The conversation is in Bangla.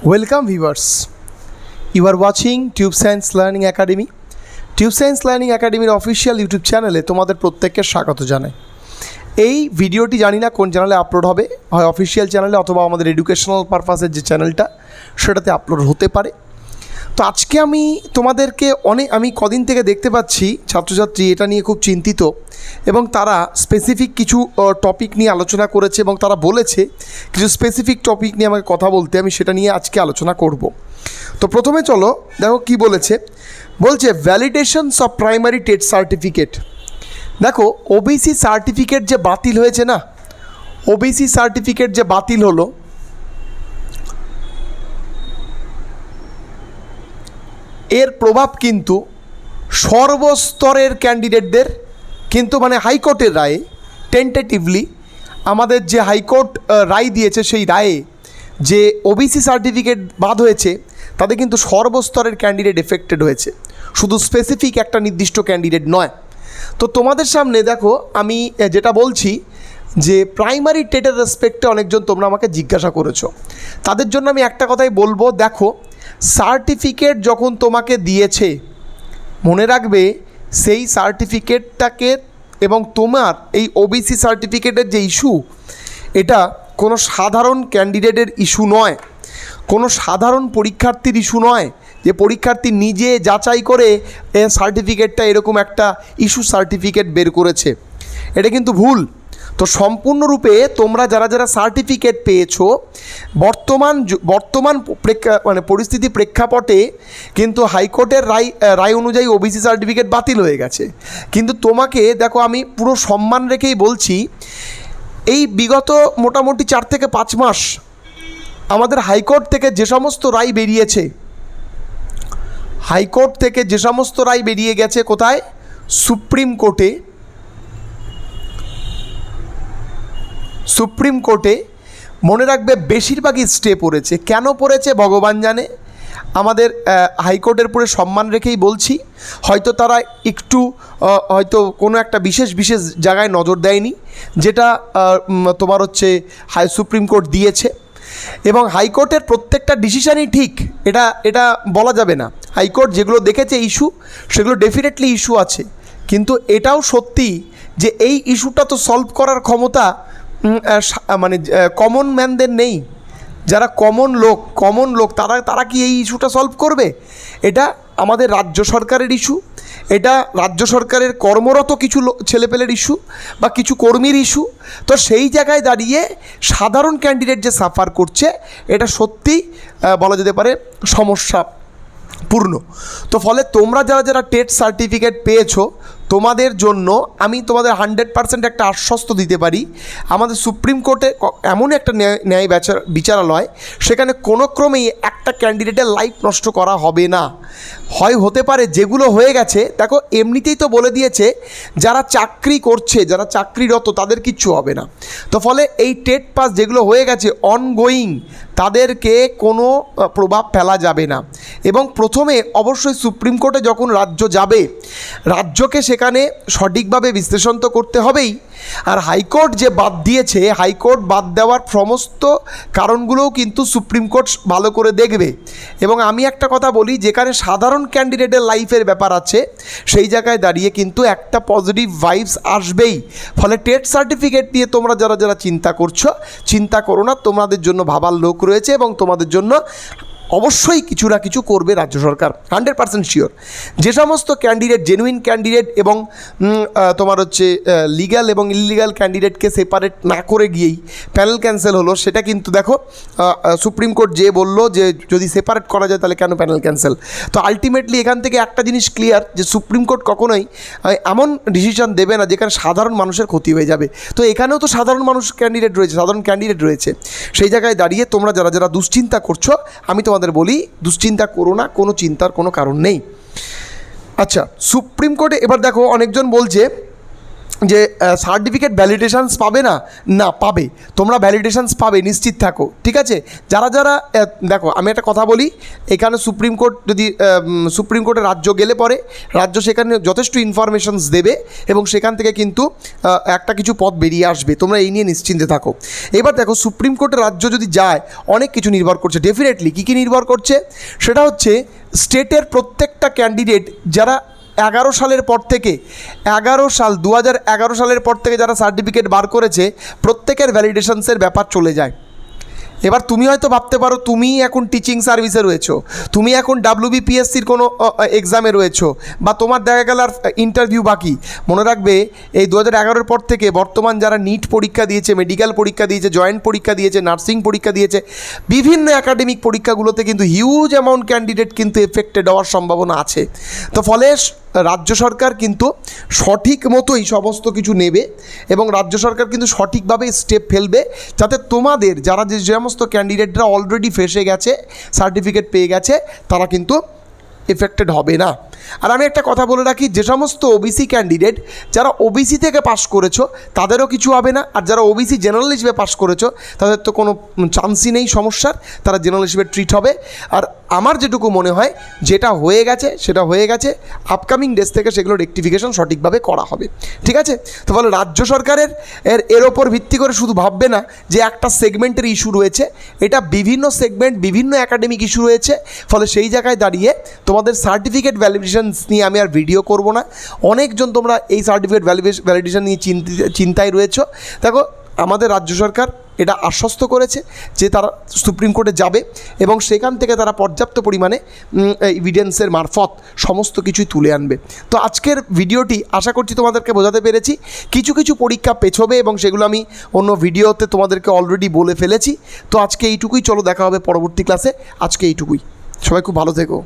Welcome, viewers. You are watching Tube Science Learning Academy. Tube science learning একাডেমির অফিসিয়াল ইউটিউব চ্যানেলে তোমাদের প্রত্যেককে স্বাগত জানাই এই ভিডিওটি জানি না কোন চ্যানেলে আপলোড হবে, হয় অফিসিয়াল চ্যানেলে অথবা আমাদের এডুকেশনাল পারপাসের যে চ্যানেলটা সেটাতে আপলোড হতে পারে তো আজকে আমি তোমাদেরকে অনেক আমি কদিন থেকে দেখতে পাচ্ছি ছাত্রছাত্রী এটা নিয়ে খুব চিন্তিত এবং তারা স্পেসিফিক কিছু টপিক নিয়ে আলোচনা করেছে এবং তারা বলেছে কিছু স্পেসিফিক টপিক নিয়ে আমাকে কথা বলতে আমি সেটা নিয়ে আজকে আলোচনা করব। তো প্রথমে চলো, দেখো কি বলেছে। বলছে validations of primary TET certificate দেখো ওবিসি সার্টিফিকেট যে বাতিল হয়েছে না ওবিসি সার্টিফিকেট যে বাতিল হলো এর প্রভাব কিন্তু সর্বস্তরের ক্যান্ডিডেটদের, কিন্তু মানে হাইকোর্টের রায়ে টেন্টেটিভলি আমাদের যে হাইকোর্ট রায় দিয়েছে সেই রায়ে যে ওবিসি সার্টিফিকেট বাদ হয়েছে, তাতে কিন্তু সর্বস্তরের ক্যান্ডিডেট এফেক্টেড হয়েছে। শুধু স্পেসিফিক একটা নির্দিষ্ট ক্যান্ডিডেট নয়। তো তোমাদের সামনে দেখো, আমি যেটা বলছি যে প্রাইমারি টেটের রেসপেক্টে অনেকজন তোমরা আমাকে জিজ্ঞাসা করেছ। তাদের জন্য আমি একটা কথাই বলব, দেখো সার্টিফিকেট যখন তোমাকে দিয়েছে, মনে রাখবে সেই সার্টিফিকেটটাকে এবং তোমার এই ওবিসি সার্টিফিকেটের যে ইস্যু, এটা কোনো সাধারণ ক্যান্ডিডেটের ইস্যু নয়। কোনো সাধারণ পরীক্ষার্থীর ইস্যু নয় যে পরীক্ষার্থী নিজে যাচাই করে সার্টিফিকেটটা এরকম একটা ইস্যু সার্টিফিকেট বের করেছে। এটা কিন্তু ভুল। তো সম্পূর্ণরূপে তোমরা যারা যারা সার্টিফিকেট পেয়েছ, বর্তমান বর্তমান প্রেক্ষা মানে পরিস্থিতি প্রেক্ষাপটে কিন্তু হাইকোর্টের রায় রায় অনুযায়ী ওবিসি সার্টিফিকেট বাতিল হয়ে গেছে। কিন্তু তোমাকে, দেখো আমি পুরো সম্মান রেখেই বলছি, এই বিগত মোটামুটি চার থেকে পাঁচ মাস আমাদের হাইকোর্ট থেকে যে সমস্ত রায় বেরিয়েছে, হাইকোর্ট থেকে যে সমস্ত রায় বেরিয়ে গেছে কোথায়? সুপ্রিম কোর্টে। সুপ্রিম কোর্টে মনে রাখবে বেশিরভাগই স্টে পড়েছে। কেন পড়েছে ভগবান জানে। আমাদের হাইকোর্টের পরে সম্মান রেখেই বলছি। হয়তো তারা একটু হয়তো কোনো একটা বিশেষ বিশেষ জায়গায় নজর দেয়নি, যেটা তোমার হচ্ছে হাই, সুপ্রিম কোর্ট দিয়েছে। এবং হাইকোর্টের প্রত্যেকটা ডিসিশানই ঠিক। এটা এটা বলা যাবে না। হাইকোর্ট যেগুলো দেখেছে ইস্যু, সেগুলো ডেফিনেটলি ইস্যু আছে। কিন্তু এটাও সত্যি যে এই ইস্যুটা তো সলভ করার ক্ষমতা মানে কমন ম্যানদের নেই। যারা কমন লোক কমন লোক তারা তারা কি এই ইস্যুটা সলভ করবে? এটা আমাদের রাজ্য সরকারের ইস্যু এটা রাজ্য সরকারের কর্মরত কিছু ছেলেপেলের ইস্যু বা কিছু কর্মীর ইস্যু তো সেই জায়গায় দাঁড়িয়ে সাধারণ ক্যান্ডিডেট যে সাফার করছে এটা সত্যিই আহ, বলা যেতে পারে সমস্যা পূর্ণ তো ফলে তোমরা যারা যারা টেট সার্টিফিকেট পেয়েছ তোমাদের জন্য আমি তোমাদের হান্ড্রেড পার্সেন্ট একটা আশ্বস্ত দিতে পারি। আমাদের সুপ্রিম কোর্টে এমন একটা ন্যায় ন্যায় বিচার, বিচারালয়, সেখানে কোনো ক্রমেই একটা ক্যান্ডিডেটের লাইফ নষ্ট করা হবে না। হয়, হতে পারে যেগুলো হয়ে গেছে, দেখো, এমনিতেই তো বলে দিয়েছে, যারা চাকরি করছে, যারা চাকরিরত, তাদের কিচ্ছু হবে না। তো ফলে এই টেট পাস যেগুলো হয়ে গেছে অনগোয়িং তাদেরকে কোনো প্রভাব ফেলা যাবে না। এবং প্রথমে অবশ্যই সুপ্রিম কোর্টে যখন রাজ্য যাবে, রাজ্যকে সেখানে সঠিকভাবে বিশ্লেষণ তো করতে হবেই। আর হাইকোর্ট যে বাদ দিয়েছে, হাইকোর্ট বাদ দেওয়ার সমস্ত কারণগুলোও কিন্তু সুপ্রিম কোর্ট ভালো করে দেখবে। এবং আমি একটা কথা বলি, যেখানে সাধারণ ক্যান্ডিডেটের লাইফের ব্যাপার আছে, সেই জায়গায় দাঁড়িয়ে কিন্তু একটা পজিটিভ ভাইবস আসবেই। ফলে টেট সার্টিফিকেট নিয়ে তোমরা যারা যারা চিন্তা করছ, চিন্তা করো না, তোমাদের জন্য ভাবার লোক রয়েছে এবং তোমাদের জন্য অবশ্যই কিছু না কিছু করবে রাজ্য সরকার হান্ড্রেড পার্সেন্ট শিওর যে সমস্ত ক্যান্ডিডেট জেনুইন ক্যান্ডিডেট এবং তোমার হচ্ছে লিগ্যাল এবং ইলিগাল ক্যান্ডিডেটকে সেপারেট না করে গিয়েই প্যানেল ক্যান্সেল হলো, সেটা কিন্তু দেখো সুপ্রিম কোর্ট যে বলল যে যদি সেপারেট করা যায় তাহলে কেন প্যানেল ক্যান্সেল তো আলটিমেটলি এখান থেকে একটা জিনিস ক্লিয়ার যে সুপ্রিম কোর্ট কখনোই এমন ডিসিশন দেবে না যেখানে সাধারণ মানুষের ক্ষতি হয়ে যাবে। তো এখানেও তো সাধারণ মানুষ ক্যান্ডিডেট রয়েছে, সাধারণ ক্যান্ডিডেট রয়েছে। সেই জায়গায় দাঁড়িয়ে তোমরা যারা যারা দুশ্চিন্তা করছ, আমি তোমাদের বলি, দুশ্চিন্তা করো না, কোনো চিন্তার কোনো কারণ নেই। আচ্ছা সুপ্রিম কোর্টে এবার দেখো অনেকজন বলছে যে সার্টিফিকেট ভ্যালিডেশনস পাবে না? না, পাবে। তোমরা ভ্যালিডেশানস পাবে, নিশ্চিত থাকো, ঠিক আছে? যারা যারা দেখো, আমি একটা কথা বলি, এখানে সুপ্রিম কোর্ট যদি সুপ্রিম কোর্টে রাজ্য গেলে পরে, রাজ্য সেখানে যথেষ্ট ইনফরমেশনস দেবে এবং সেখান থেকে কিন্তু একটা কিছু পথ বেরিয়ে আসবে। তোমরা এই নিয়ে নিশ্চিন্তে থাকো। এবার দেখো, সুপ্রিম কোর্টে রাজ্য যদি যায়, অনেক কিছু নির্ভর করছে। ডেফিনেটলি কী কী নির্ভর করছে? সেটা হচ্ছে স্টেটের প্রত্যেকটা ক্যান্ডিডেট যারা এগারো সালের পর থেকে, এগারো সাল দু এগারো সালের পর থেকে যারা সার্টিফিকেট বার করেছে, প্রত্যেকের ভ্যালিডেশনসের ব্যাপার চলে যায়। এবার তুমি হয়তো ভাবতে পারো তুমি এখন টিচিং সার্ভিসে রয়েছো, তুমি এখন ডাব্লিউবিপিএসসির কোনো এক্সামে রয়েছো, বা তোমার দেখা গেল আর ইন্টারভিউ বাকি। মনে রাখবে, এই দু হাজার পর থেকে বর্তমান যারা নিট পরীক্ষা দিয়েছে মেডিকেল পরীক্ষা দিয়েছে জয়েন্ট পরীক্ষা দিয়েছে নার্সিং পরীক্ষা দিয়েছে, বিভিন্ন একাডেমিক পরীক্ষাগুলোতে কিন্তু হিউজ অ্যামাউন্ট ক্যান্ডিডেট কিন্তু এফেক্টেড হওয়ার সম্ভাবনা আছে। তো ফলে রাজ্য সরকার কিন্তু সঠিক মতোই সমস্ত কিছু নেবে এবং রাজ্য সরকার কিন্তু সঠিকভাবে স্টেপ ফেলবে যাতে তোমাদের যারা যে সমস্ত ক্যান্ডিডেটরা অলরেডি ফেসে গেছে সার্টিফিকেট পেয়ে গেছে, তারা কিন্তু এফেক্টেড হবে না। আর আমি একটা কথা বলে রাখি, যে সমস্ত ওবিসি ক্যান্ডিডেট যারা ওবিসি থেকে পাশ করেছ, তাদেরও কিছু হবে না। আর যারা ওবিসি জেনারেল হিসেবে পাশ করেছ, তাদের তো কোনো চান্সই নেই সমস্যার, তারা জেনারেল হিসেবে ট্রিট হবে। আর আমার যেটুকু মনে হয়, যেটা হয়ে গেছে, সেটা হয়ে গেছে। আপকামিং ডেজ থেকে সেগুলো রেকটিফিকেশন সঠিকভাবে করা হবে। ঠিক আছে? তো ফলে রাজ্য সরকারের এর এর ওপর ভিত্তি করে শুধু ভাববে না যে একটা সেগমেন্টের ইস্যু রয়েছে। এটা বিভিন্ন সেগমেন্ট বিভিন্ন একাডেমিক ইস্যু রয়েছে। ফলে সেই জায়গায় দাঁড়িয়ে তোমাদের সার্টিফিকেট ভ্যালিডেশনস নিয়ে আমি আর ভিডিও করব না। অনেকজন তোমরা এই সার্টিফিকেট ভ্যালিডেশন নিয়ে চিন্তায় রয়েছো। দেখো আমাদের রাজ্য সরকার এটা আশ্বস্ত করেছে যে তারা সুপ্রিম কোর্টে যাবে এবং সেখান থেকে তারা পর্যাপ্ত পরিমাণে এভিডেন্সের মারফত সমস্ত কিছুই তুলে আনবে। তো আজকের ভিডিওটি আশা করছি তোমাদেরকে বোঝাতে পেরেছি। কিছু কিছু পরীক্ষা পেছবে এবং সেগুলো আমি অন্য ভিডিওতে তোমাদেরকে অলরেডি বলে ফেলেছি। তো আজকে এইটুকুই, চলো দেখা হবে পরবর্তী ক্লাসে আজকে এইটুকুই। সবাই খুব ভালো থেকো।